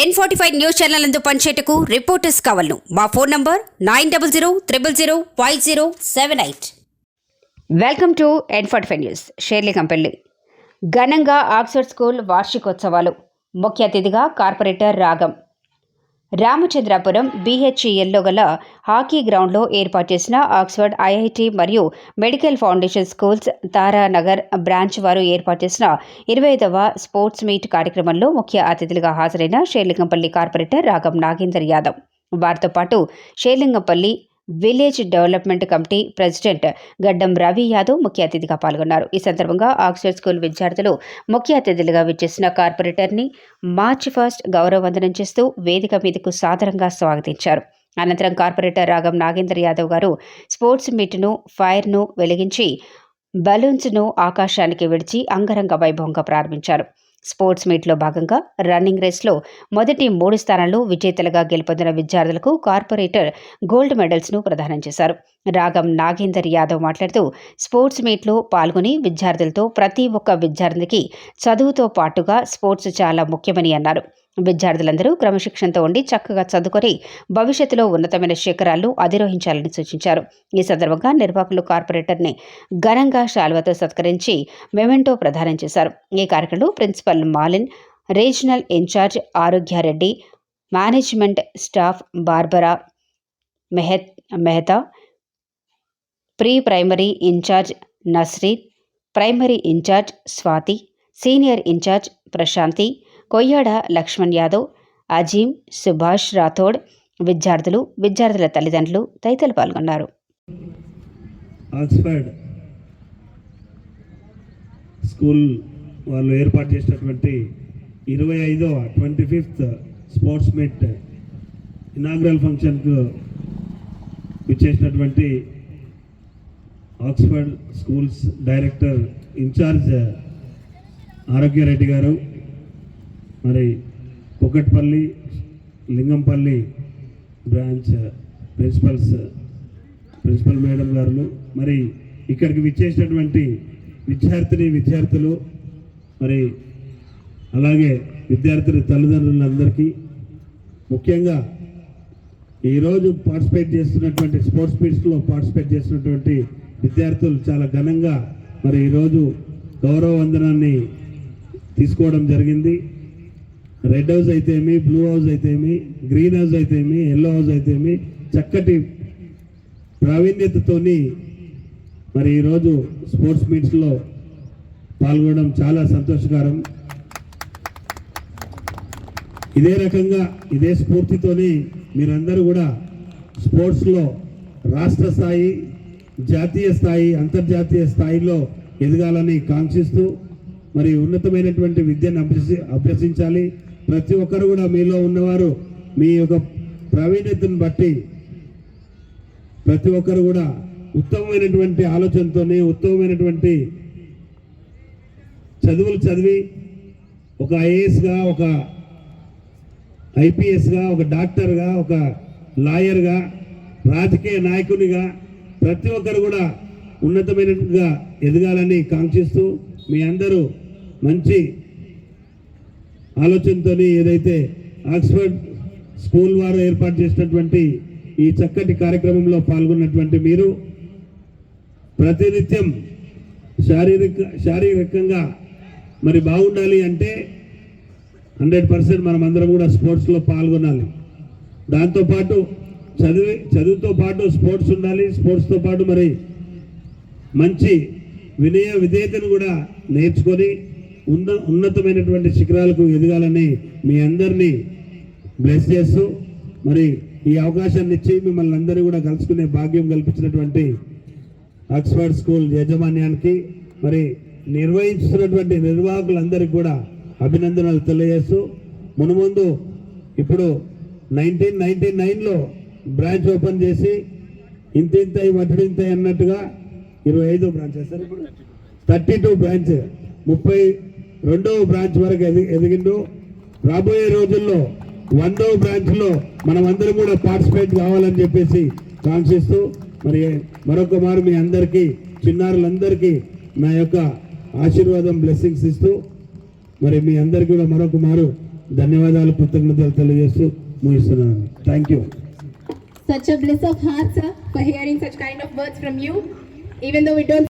N forty five news channel అందు పనిచేయటకు reporters కావాలను. మా phone number nine double zero triple zero five zero seven eight welcome to N forty five news షేర్లీ కంపెల్లి ఘనంగా Oxford school వార్షికోత్సవాలు ముఖ్య అతిథిగా corporator రాగం రామచంద్రాపురం బీహెచ్ఈఎల్లో గల హాకీ గ్రౌండ్లో ఏర్పాటు చేసిన ఆక్స్ఫర్డ్ ఐఐటి మరియు medical foundation schools Taranagar branch వారు ఏర్పాటు చేసిన ఇరవై ఐదవ స్పోర్ట్స్ మీట్ కార్యక్రమంలో ముఖ్య అతిథులుగా హాజరైన షేర్లింగంపల్లి కార్పొరేటర్ రాగం నాగేందర్ యాదవ్. వారితో పాటు Serilingampally village development committee president Gaddam Ravi Yadav ముఖ్య అతిథిగా పాల్గొన్నారు. ఈ సందర్భంగా ఆక్స్ఫర్డ్ స్కూల్ విద్యార్థులు ముఖ్య అతిథులుగా విచ్చేసిన కార్పొరేటర్ని మార్చి ఫస్ట్ గౌరవ వందనం చేస్తూ వేదిక మీదకు సాదరంగా స్వాగతించారు. అనంతరం కార్పొరేటర్ రాగం నాగేంద్ర యాదవ్ గారు స్పోర్ట్స్ మీట్ను ఫైర్ను వెలిగించి బలూన్స్ను ఆకాశానికి విడిచి అంగరంగ వైభవంగా ప్రారంభించారు. స్పోర్ట్స్ మీట్లో భాగంగా రన్నింగ్ రేస్లో మొదటి మూడు స్థానాల్లో విజేతలుగా గెలుపొందిన విద్యార్థులకు కార్పొరేటర్ గోల్డ్ మెడల్స్ను ప్రదానం చేశారు. రాగం నాగేందర్ యాదవ్ మాట్లాడుతూ స్పోర్ట్స్ మీట్లో పాల్గొని విద్యార్థులతో ప్రతి ఒక్క విద్యార్థికి చదువుతో పాటుగా స్పోర్ట్స్ చాలా ముఖ్యమని అన్నారు. విద్యార్థులందరూ క్రమశిక్షణతో ఉండి చక్కగా చదువుకొని భవిష్యత్తులో ఉన్నతమైన శిఖరాలను అధిరోహించాలని సూచించారు. ఈ సందర్భంగా నిర్వాహకులు కార్పొరేటర్ని ఘనంగా శాల్వతో సత్కరించి మెమెంటో ప్రదానం చేశారు. ఈ కార్యక్రమంలో principal మాలిన్ regional in charge Arogyareddy management staff Barbara మెహత్ Mehta pre primary in charge Nasreen primary in charge Swathi senior in charge Prashanthi Koyyada Lakshman Yadav Azeem Subhash Rathod విద్యార్థులు విద్యార్థుల తల్లిదండ్రులు తదితరులు పాల్గొన్నారు. ఆక్స్ఫర్డ్ స్కూల్ వాళ్ళు ఏర్పాటు చేసినటువంటి ఇరవై ఐదవ twenty fifth sports meet inaugural ఫంక్షన్కు ఇచ్చేసినటువంటి Oxford schools director in charge Arogyareddy గారు మరి Kukatpally Lingampally branch principals principal madam గారు మరి ఇక్కడికి విచ్చేసినటువంటి విద్యార్థిని విద్యార్థులు మరి అలాగే విద్యార్థుల తల్లిదండ్రులందరికీ ముఖ్యంగా ఈరోజు పార్టిసిపేట్ చేస్తున్నటువంటి స్పోర్ట్స్ మీట్స్లో పార్టిసిపేట్ చేస్తున్నటువంటి విద్యార్థులు చాలా ఘనంగా మరి ఈరోజు గౌరవ వందనాన్ని తీసుకోవడం జరిగింది. రెడ్ హౌస్ అయితేమి బ్లూ హౌస్ అయితేమి గ్రీన్ హౌస్ అయితేమి ఎల్లో హౌస్ అయితేమి చక్కటి ప్రావీణ్యతతోని మరి ఈరోజు స్పోర్ట్స్ మీట్స్లో పాల్గొనడం చాలా సంతోషకరం. ఇదే రకంగా ఇదే స్ఫూర్తితోని మీరందరూ కూడా స్పోర్ట్స్లో రాష్ట్ర స్థాయి జాతీయ స్థాయి అంతర్జాతీయ స్థాయిలో ఎదగాలని కాంక్షిస్తూ మరి ఉన్నతమైనటువంటి విద్యను అభ్యసి అభ్యసించాలి. ప్రతి ఒక్కరు కూడా మీలో ఉన్నవారు మీ యొక్క ప్రావీణ్యతను బట్టి ప్రతి ఒక్కరు కూడా ఉత్తమమైనటువంటి ఆలోచనతోనే ఉత్తమమైనటువంటి చదువులు చదివి ఒక ఐఏఎస్గా ఒక ఐపీఎస్గా ఒక డాక్టర్గా ఒక లాయర్గా రాజకీయ నాయకునిగా ప్రతి ఒక్కరు కూడా ఉన్నతమైనట్టుగా ఎదగాలని కాంక్షిస్తూ మీ అందరూ మంచి ఆలోచనతో ఏదైతే ఆక్స్ఫర్డ్ స్కూల్ వారు ఏర్పాటు చేసినటువంటి ఈ చక్కటి కార్యక్రమంలో పాల్గొన్నటువంటి మీరు ప్రతినిత్యం శారీరక శారీరకంగా మరి బాగుండాలి అంటే హండ్రెడ్ పర్సెంట్ మనం అందరం కూడా స్పోర్ట్స్లో పాల్గొనాలి. దాంతోపాటు చదివి చదువుతో పాటు స్పోర్ట్స్ ఉండాలి. స్పోర్ట్స్తో పాటు మరి మంచి వినయ విధేయతను కూడా నేర్చుకొని ఉన్న ఉన్నతమైనటువంటి శిఖరాలకు ఎదగాలని మీ అందరినీ బ్లెస్ చేస్తూ మరి ఈ అవకాశాన్ని ఇచ్చి మిమ్మల్ని అందరూ కూడా కలుసుకునే భాగ్యం కల్పించినటువంటి ఆక్స్ఫర్డ్ స్కూల్ యాజమాన్యానికి మరి నిర్వహిస్తున్నటువంటి నిర్వాహకులందరికీ కూడా అభినందనలు తెలియజేస్తూ మునుముందు ఇప్పుడు నైన్టీన్ నైన్టీ నైన్లో బ్రాంచ్ ఓపెన్ చేసి ఇంత ఇంత వడ్డింత అన్నట్టుగా ఇరవై ఐదో బ్రాంచ్. సార్ ఇప్పుడు థర్టీ టూ బ్రాంచ్ ముప్పై రెండవ బ్రాంచ్ వరకు ఎది ఎదిగిండు రాబోయే రోజుల్లో వందవ బ్రాంచ్లో మనం అందరం కూడా పార్టిసిపేట్ కావాలని చెప్పేసి కాంక్షిస్తూ మరి మరొక మారు మీ అందరికీ చిన్నారులందరికీ నా యొక్క ఆశీర్వాదం బ్లెస్సింగ్స్ ఇస్తూ మరి మీ అందరికీ కూడా మరొక మారు ధన్యవాదాలు కృతజ్ఞతలు తెలియజేస్తూ ముగిస్తున్నాను thank you Such a bliss of heart, sir, for hearing such kind of words from you. Even though we don't